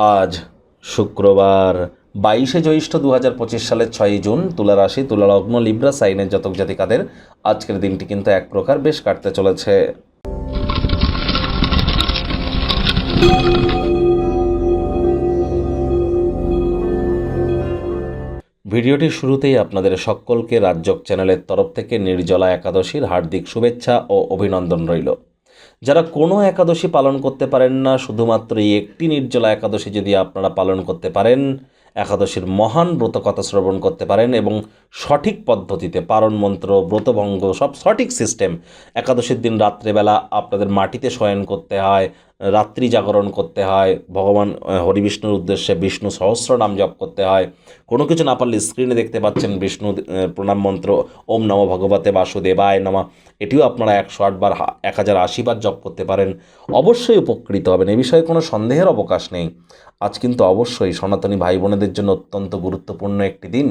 আজ শুক্রবার বাইশে জ্যৈষ্ঠ দু হাজার পঁচিশ সালের ছয়ই জুন, তুলা রাশি, তুলা লগ্ন, লিব্রা, সাইনের জাতক জাতিকাদের আজকের দিনটি কিন্তু এক প্রকার বেশ কাটতে চলেছে। ভিডিওটি শুরুতেই আপনাদের সকলকে রাজ্যক চ্যানেলের তরফ থেকে নির্জলা একাদশীর হার্দিক শুভেচ্ছা ও অভিনন্দন রইল। যারা কোনো একাদশী পালন করতে পারেন না, শুধুমাত্র এই একটি নির্জলা একাদশী যদি আপনারা পালন করতে পারেন, একাদশীর মহান ব্রত কথা শ্রবণ করতে পারেন এবং সঠিক পদ্ধতিতে পারণ মন্ত্র, ব্রতভঙ্গ, সব সঠিক সিস্টেম একাদশীর দিন রাত্রেবেলা আপনাদের মাটিতে শয়ন করতে হয় রাত্রি জাগরণ করতে হয়, ভগবান হরিবিষ্ণুর উদ্দেশ্যে বিষ্ণু সহস্র নাম জপ করতে হয়। কোনো কিছু না পারলে স্ক্রিনে দেখতে পাচ্ছেন বিষ্ণু প্রণাম মন্ত্র, ওম নম ভগবতে বাসুদেবায় নমা। এটিও আপনারা একশো আটবার এক হাজার আশিবার জপ করতে পারেন। অবশ্যই উপকৃত হবেন, এ বিষয়ে কোনো সন্দেহের অবকাশ নেই। আজ কিন্তু অবশ্যই সনাতনী ভাই বোনেদের জন্য অত্যন্ত গুরুত্বপূর্ণ একটি দিন।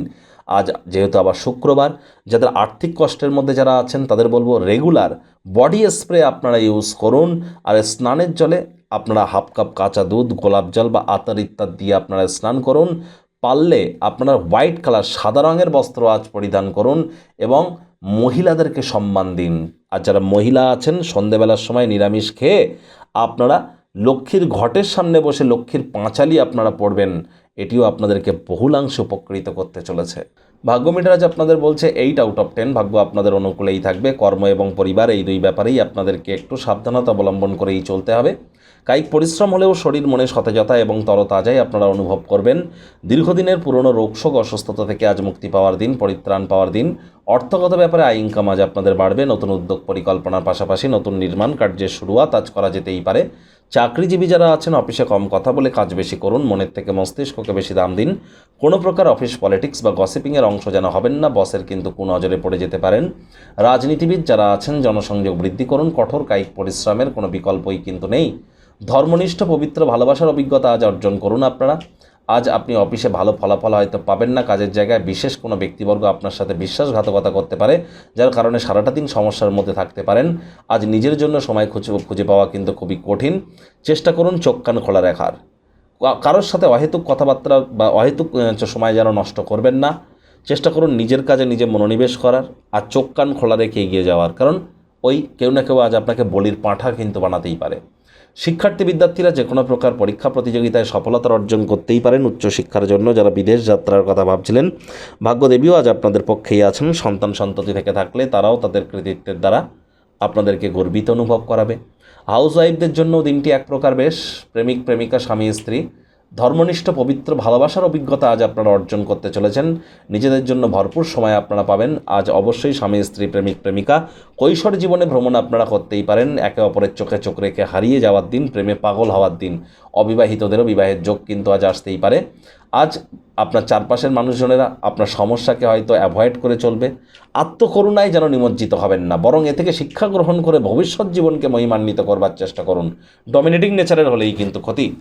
আজ যেহেতু আবার শুক্রবার, যাদের আর্থিক কষ্টের মধ্যে যারা আছেন, তাদের বলব রেগুলার বডি স্প্রে আপনারা ইউজ করুন আর স্নানের জলে আপনারা হাফ কাপ কাঁচা দুধ, গোলাপ জল বা আতার ইত্যাদি দিয়ে আপনারা স্নান করুন। পারলে আপনারা হোয়াইট কালার সাদা রঙের বস্ত্র আজ পরিধান করুন এবং মহিলাদেরকে সম্মান দিন। আর যারা মহিলা আছেন, সন্ধেবেলার সময় নিরামিষ খেয়ে আপনারা লক্ষ্মীর ঘটের সামনে বসে লক্ষ্মীর পাঁচালি আপনারা পড়বেন। এটিও আপনাদেরকে বহুলাংশে উপকৃত করতে চলেছে। ভাগ্য মিটার আজ আপনাদের বলছে এইট আউট অফ টেন ভাগ্য আপনাদের অনুকূলেই থাকবে। কর্ম এবং পরিবার এই দুই ব্যাপারেই আপনাদেরকে একটু সাবধানতা অবলম্বন করেই চলতে হবে। কায়িক পরিশ্রম হলেও শরীর মনে সতেজতা এবং তরতাজাই আপনারা অনুভব করবেন। দীর্ঘদিনের পুরনো রোগশোক অসুস্থতা থেকে আজ মুক্তি পাওয়ার দিন, পরিত্রাণ পাওয়ার দিন। অর্থগত ব্যাপারে আয় ইনকাম আজ আপনাদের বাড়বে। নতুন উদ্যোগ পরিকল্পনার পাশাপাশি নতুন নির্মাণ কার্যের শুরুয়াত আজ করা যেতেই পারে। চাকরিজীবী যারা আছেন, অফিসে কম কথা বলে কাজ বেশি করুন, মনের থেকে মস্তিষ্ককে বেশি দাম দিন। কোনো প্রকার অফিস পলিটিক্স বা গসিপিংয়ের অংশ যেন হবেন না, বসের কিন্তু কুনজরে পড়ে যেতে পারেন। রাজনীতিবিদ যারা আছেন, জনসংযোগ বৃদ্ধি করুন, কঠোর কায়িক পরিশ্রমের কোনো বিকল্পই কিন্তু নেই। ধর্মনিষ্ঠ, পবিত্র, ভালোবাসার অভিজ্ঞতা আজ অর্জন করুন আপনারা। আজ আপনি অফিসে ভালো ফলাফল হয়তো পাবেন না। কাজের জায়গায় বিশেষ কোনো ব্যক্তিবর্গ আপনার সাথে বিশ্বাসঘাতকতা করতে পারে, যার কারণে সারাটা দিন সমস্যার মধ্যে থাকতে পারেন। আজ নিজের জন্য সময় খুঁজে খুঁজে পাওয়া কিন্তু খুবই কঠিন। চেষ্টা করুন চোখ কান খোলা রাখার। কারোর সাথে অহেতুক কথাবার্তা বা অহেতুক সময় যেন নষ্ট করবেন না। চেষ্টা করুন নিজের কাজে নিজে মনোনিবেশ করার আর চোখ কান খোলা রেখে এগিয়ে যাওয়ার। কারণ ওই কেউ না কেউ আজ আপনাকে বলির পাঁঠা কিন্তু বানাতেই পারে। শিক্ষার্থী বিদ্যার্থীরা যে কোনো প্রকার পরীক্ষা প্রতিযোগিতায় সফলতা অর্জন করতেই পারেন উচ্চশিক্ষার জন্য, যারা বিদেশ যাত্রার কথা ভাবছিলেন। ভাগ্যদেবীও আজ আপনাদের পক্ষেই আছেন। সন্তান সন্ততি থেকে থাকলে তারাও তাদের কৃতিত্বের দ্বারা আপনাদেরকে গর্বিত অনুভব করাবে। হাউস ওয়াইফদের জন্য দিনটি এক প্রকার বেশ। প্রেমিক, প্রেমিকা, স্বামী, স্ত্রী ধর্মনিষ্ঠ, পবিত্র, ভালোবাসার অভিজ্ঞতা আজ আপনারা অর্জন করতে চলেছেন। নিজেদের জন্য ভরপুর সময় আপনারা পাবেন। আজ অবশ্যই স্বামী, স্ত্রী, প্রেমিক, প্রেমিকা, কৈশোর জীবনে ভ্রমণ আপনারা করতেই পারেন। একে অপরের চোখে চোখ রেখে হারিয়ে যাওয়ার দিন, প্রেমে পাগল হওয়ার দিন, অবিবাহিতদেরও বিবাহের যোগ কিন্তু আজ আসতেই পারে। আজ আপনার চারপাশের মানুষজনেরা আপনার সমস্যাকে হয়তো অ্যাভয়েড করে চলবে। আত্মকরুণায় যেন নিমজ্জিত হবেন না, বরং এ থেকে শিক্ষা গ্রহণ করে ভবিষ্যৎ জীবনকে মহিমান্বিত করবার চেষ্টা করুন। ডমিনেটিং নেচারের হলেই কিন্তু ক্ষতি।